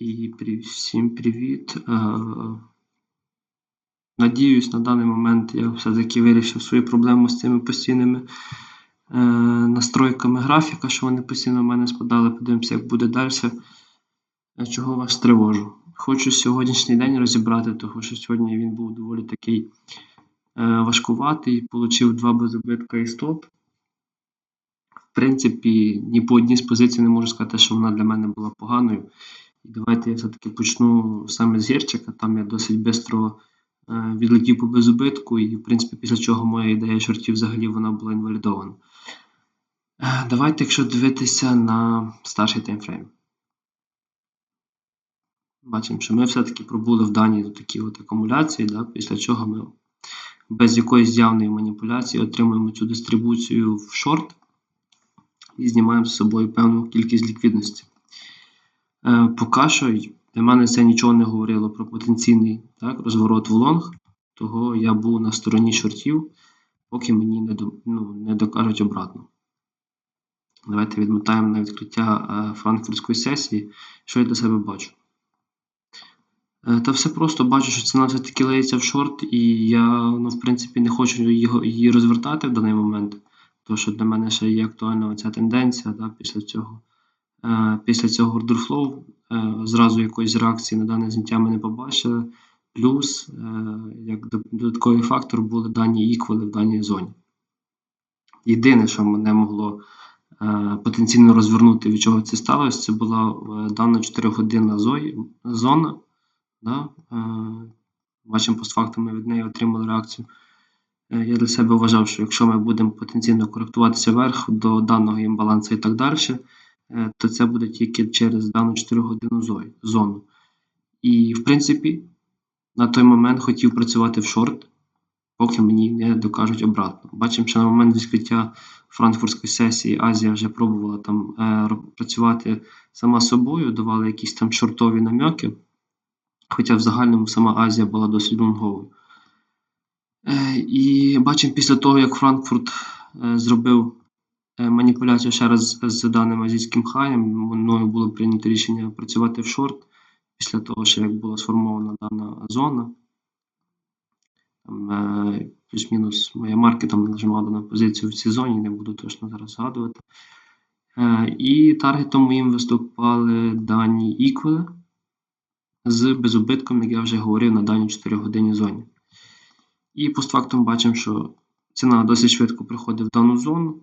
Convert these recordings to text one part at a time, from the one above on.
І всім привіт. Е, надіюсь, на даний момент я все-таки вирішив свою проблему з цими постійними е, настройками графіка, що вони постійно в мене спадали. Подивимося, як буде далі. Чого вас тривожу. Хочу сьогоднішній день розібрати, тому що сьогодні він був доволі такий е, важкуватий, отримав два безубитка і стоп. В принципі, ні по одній з позицій не можу сказати, що вона для мене була поганою. І давайте я все-таки почну саме з гірчика. Там я досить швидко е, відлетів по безубитку, і, в принципі, після чого моя ідея шортів взагалі вона була інвалідована. Е, давайте, якщо дивитися на старший таймфрейм. Бачимо, що ми все-таки пробули в даній такі от акумуляції, да, після чого ми без якоїсь явної маніпуляції отримуємо цю дистрибуцію в шорт і знімаємо з собою певну кількість ліквідності. Е, Поки що для мене це нічого не говорило про потенційний так, розворот в лонг, того я був на стороні шортів, поки мені не ну, не докажуть обратно. Давайте відмотаємо на відкриття е, франкфуртської сесії, що я для себе бачу. Е, та все просто бачу, що ціна все-таки леється в шорт, і я, ну, в принципі, не хочу її, розвертати в даний момент, тому що для мене ще є актуальна оця тенденція да, після цього. Е, після цього е, зразу якоїсь реакції на дане зняття ми не побачили. Плюс, е, як додатковий фактор, були дані іквали в даній зоні. Єдине, що мене могло потенційно розвернути, від чого це сталося, це була дана 4-годинна зона. Да? Бачимо, постфактум ми від неї отримали реакцію. Я для себе вважав, що якщо ми будемо потенційно коректуватися вверх до даного імбалансу і так далі, Е, то це буде тільки через дану 4 годину зону. І, в принципі, на той момент хотів працювати в шорт, поки мені не докажуть обратно. Бачимо, що на момент відкриття франкфуртської сесії Азія вже пробувала там е, працювати сама собою, давали якісь там шортові нам'яки. Хоча в загальному сама Азія була досить лонговою. Е, і бачимо після того, як Франкфурт е, зробив Е, маніпуляцію ще раз з даним азійським хаєм. Мною було прийнято рішення працювати в шорт після того, що як була сформована дана зона. Е, Плюс-мінус моя марки там нажимала на позицію в цій зоні, не буду точно зараз згадувати. Е, і таргетом моїм виступали дані іквели з безубитком, як я вже говорив, на даній 4 годині зоні. І постфактум бачимо, що ціна досить швидко приходить в дану зону.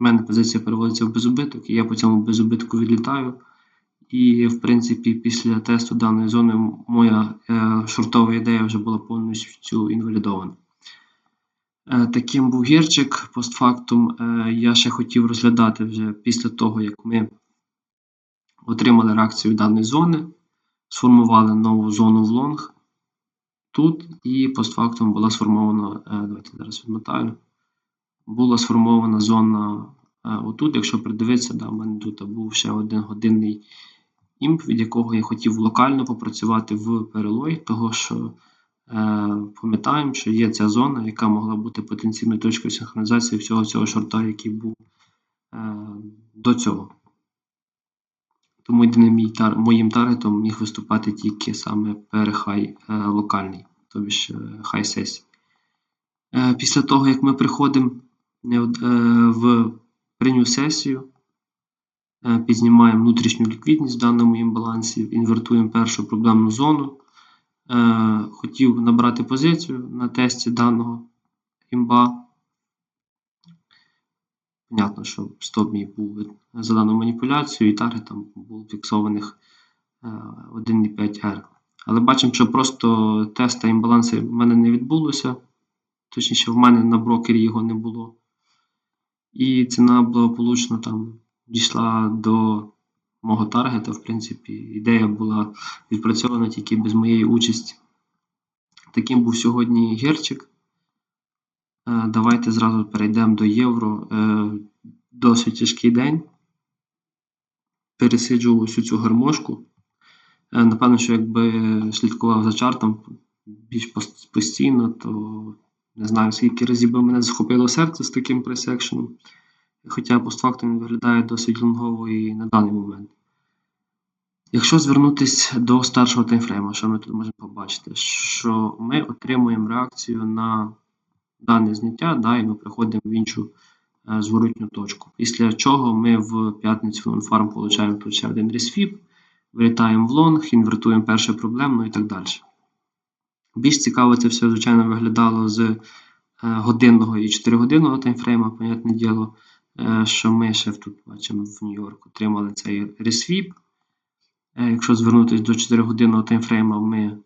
У мене позиція переводиться в безубиток, і я по цьому безубитку відлітаю. І, в принципі, після тесту даної зони моя е, шортова ідея вже була повністю інвалідована. Е, таким був гірчик. Постфактум е, я ще хотів розглядати вже після того, як ми отримали реакцію даної зони, сформували нову зону в лонг тут, і постфактум була сформована, е, давайте зараз відмотаю була сформована зона е, отут. Якщо придивитися, да, в мене тут був ще один годинний імп, від якого я хотів локально попрацювати в перелой, того що е, пам'ятаємо, що є ця зона, яка могла бути потенційною точкою синхронізації всього цього шорта, який був е, до цього. Тому єдиним моїм таргетом міг виступати тільки саме перехай е, локальний, тобі ж е, хай сесії. Після того, як ми приходимо в прийню сесію, е, підзнімаємо внутрішню ліквідність в даному імбалансі, інвертуємо першу проблемну зону. Е, хотів набрати позицію на тесті даного імба. Понятно, що стоп мій був за дану маніпуляцію, і таргет там був фіксованих 1,5 R. Але бачимо, що просто теста імбалансу в мене не відбулося. Точніше, в мене на брокері його не було. І ціна благополучно там дійшла до мого таргета. В принципі, ідея була відпрацьована тільки без моєї участі. Таким був сьогодні герчик. Е, давайте зразу перейдемо до євро. Е, досить тяжкий день. Пересиджував усю цю гармошку. Е, напевно, що якби слідкував за чартом більш постійно, то не знаю, скільки разів би мене захопило серце з таким пресекшеном. Хоча постфактум він виглядає досить лонгово і на даний момент. Якщо звернутися до старшого таймфрейму, що ми тут можемо побачити? Що ми отримуємо реакцію на дане зняття, да, і ми приходимо в іншу е, зворотню точку. Після чого ми в п'ятницю в нонфарм получаємо тут ще один ресфіп, вилітаємо в лонг, інвертуємо перше проблемну і так далі. Більш цікаво це все, звичайно, виглядало з е, годинного і 4-годинного таймфрейма, понятне діло, е, що ми ще тут бачимо в Нью-Йорк отримали цей ресвіп. Е, Якщо звернутися до 4-годинного таймфрейма, ми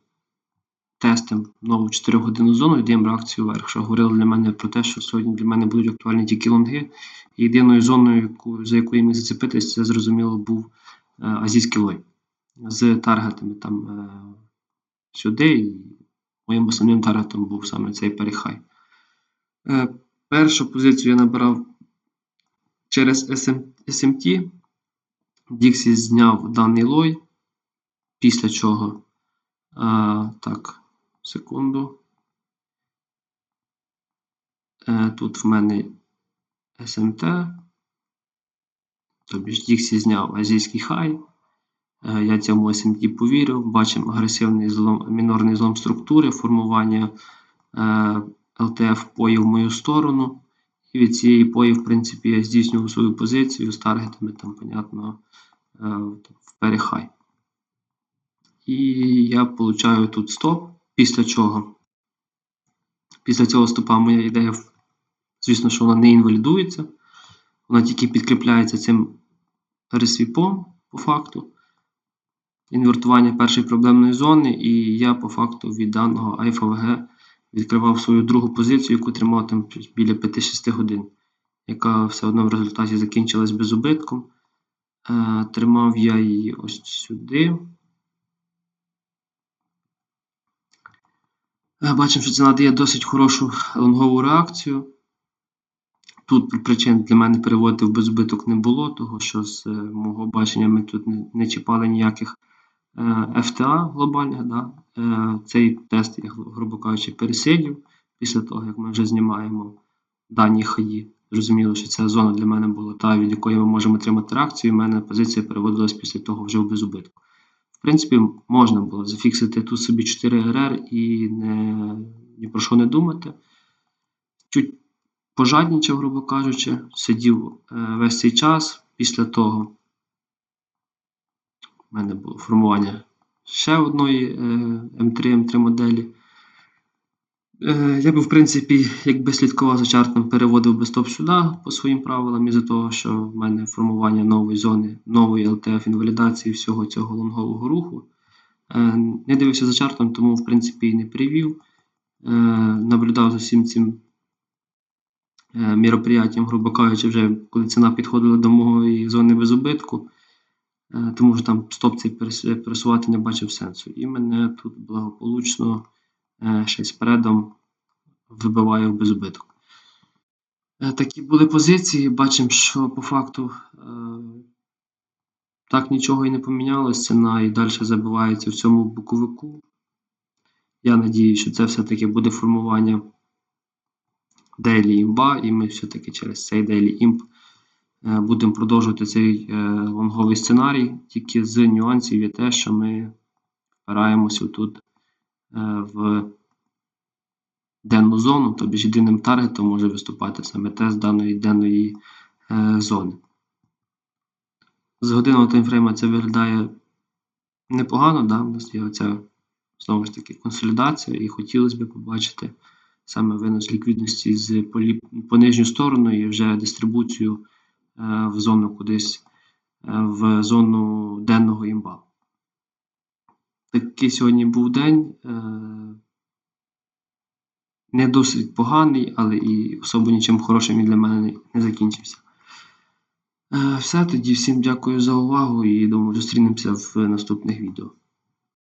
тестимо нову 4-годинну зону і даємо реакцію вверх. Що говорило для мене про те, що сьогодні для мене будуть актуальні тільки лонги. Єдиною зоною, яку, за яку я міг зацепитися, це зрозуміло був азійський лой з таргетами там сюди. Моїм основним таргетом був саме цей перехай. Е, першу позицію я набирав через SMT. Dixie зняв даний лой, після чого, а, так, секунду. Е, тут в мене SMT, тобі ж Dixie зняв азійський хай. Е, я цьому SMT повірив. Бачимо агресивний злом, мінорний злом структури, формування е, LTF пої в мою сторону. І від цієї пої, в принципі, я здійснював свою позицію з таргетами, там, понятно, е, в перехай. І я получаю тут стоп, після чого. Після цього стопа моя ідея, звісно, що вона не інвалідується, вона тільки підкріпляється цим ресвіпом по факту. Інвертування першої проблемної зони, і я по факту від даного IFVG відкривав свою другу позицію, яку тримав там біля 5-6 годин, яка все одно в результаті закінчилась безубитком. Е, Тримав я її ось сюди. Е, Бачимо, що це надає досить хорошу лонгову реакцію. Тут причин для мене переводити в безубиток не було, тому що з е, мого бачення ми тут не, чіпали ніяких FTA глобальних. Да? Е, цей тест, я, грубо кажучи, пересидів після того, як ми вже знімаємо дані хаї. Зрозуміло, що ця зона для мене була та, від якої ми можемо отримати реакцію, і в мене позиція переводилась після того вже в безубитку. В принципі, можна було зафіксити тут собі 4 РР і не, ні про що не думати. Чуть пожаднічав, грубо кажучи, сидів е, весь цей час. Після того в мене було формування ще одної е, М3, М3 моделі. Е, я би, в принципі, якби слідкував за чартом, переводив би стоп сюди по своїм правилам, із-за того, що в мене формування нової зони, нової LTF інвалідації всього цього лонгового руху. Е, Не дивився за чартом, тому, в принципі, і не привів. Наблюдав за всім цим міроприяттям, грубо кажучи, вже коли ціна підходила до моєї зони без убитку, тому що там стоп цей пересувати не бачив сенсу. І мене тут благополучно е, ще й спередом вибиває в безубиток. Е, Такі були позиції. Бачимо, що по факту е, так нічого і не помінялося. Ціна і далі забивається в цьому боковику. Я надію, що це все-таки буде формування Daily Imba, і ми все-таки через цей Imp е, будемо продовжувати цей е, лонговий сценарій, тільки з нюансів є те, що ми впираємося тут е, в денну зону, тобто єдиним таргетом може виступати саме тест даної денної е, зони. З годинного таймфрейма це виглядає непогано, да? є оця знову ж таки консолідація, і хотілося б побачити саме винос ліквідності з по, нижню сторону і вже дистрибуцію е, в зону кудись, е, в зону денного імба. Такий сьогодні був день. Е, не досить поганий, але і особо нічим хорошим він для мене не- закінчився. Е, Все, тоді всім дякую за увагу і думаю, зустрінемося в наступних відео.